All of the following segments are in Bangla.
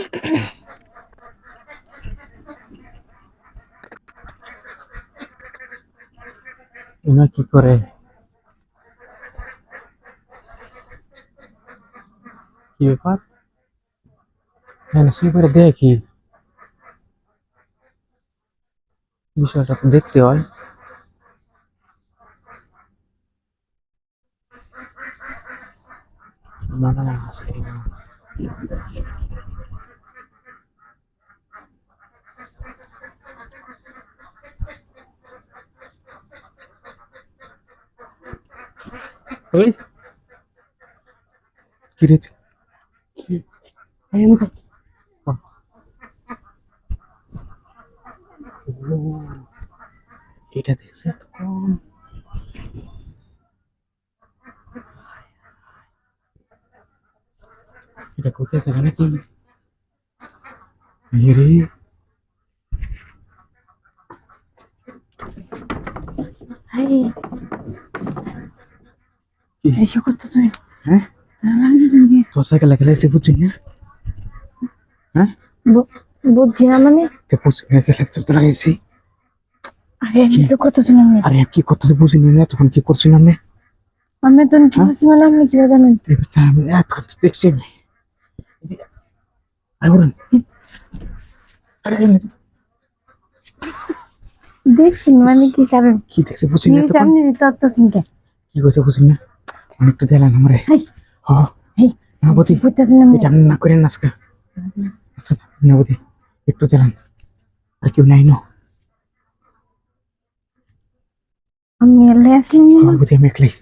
এনা কি করে? কি ব্যাপার? হ্যাঁ, শুয়ে করে দেখি। বিষয়টা তো দেখতে হয়। না না আসে ওই। কি রে? এটা দেখছে তখন এটা কোথায় আছে নাকি রে। হাই কি? করতেছ? হ্যাঁ? তোর সাইকেল লেগে এসে বুঝছি না? হ্যাঁ? বুঝছি না মানে? তে বুঝছি না কে লেগছে তো লাগাইছি আরে কি? কি করতেছ না আরে কি করতেছি বুঝিনি না তখন কি করছি না আমি? আমি তো কি হ্যাঁ? বুঝছি মানে কি জানেন আমি এতক্ষণ তো দেখছি আমি। এদিকে বলুন। আরে এমনি মানে কি কারণ? কি দেখছে বুঝি না তখন কে কি কইছে বুঝি না? দিলেন আমারে? না কি এটা আপনি না করেন আজকে। আচ্ছা না একটু দিলেন আর কেউ নাই না? আমি এলে আসলেন আমার বদি আমি একলাই।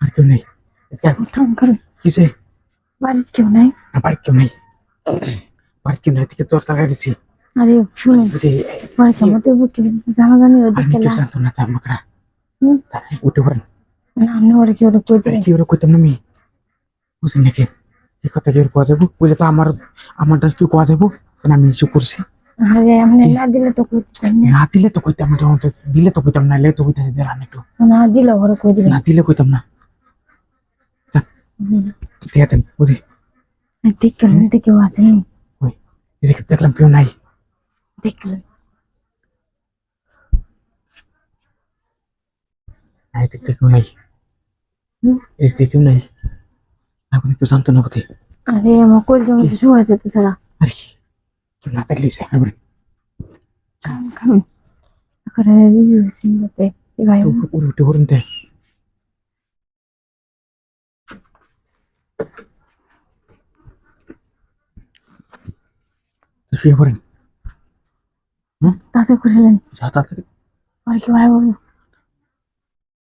আর কেউ নেই। কাম করুন কেউ নাই। না কেউ নেই। কেউ নাই তোর দিছি। আরে শুনেন। জানা জানি জানতো না তার মাকড়া উঠে পড়েন। না আপনি ওরে কি ওরে কই আরে কি ওরা কইতাম না আমি? বুঝি নাকি? এই কথা কি ওর কোয়া যাব? বলে তো আমার আমারটা কি কোয়া যাব? আমি কিছু করছি? আরে আপনি না দিলে তো না। দিলে কইতাম না দিলে তো কইতাম না এলে তো কইতাছি দিলাম একটু। না দিলে ওরে কই দিলেন না দিলে কইতাম না। ঠিক আছে বুঝি দেখলেন তো আসেনি। দেখলাম কেউ নাই। দেখলেন না এদিকে কেউ নাই হুম। এদিকে কেউ নাই এখন একটু জানতো না বুঝি আরে আমার কল জমি কি? শুয়ে যেতে সারা আরে কেউ না থাকলে এখন কাম কাম করে রিভিউ সিনতে ভাই তো উঠে উঠে পড়ুন তে তো শুয়ে পড়েন তাতে করিলেন যা তাড়াতাড়ি আর কি ভাই বলব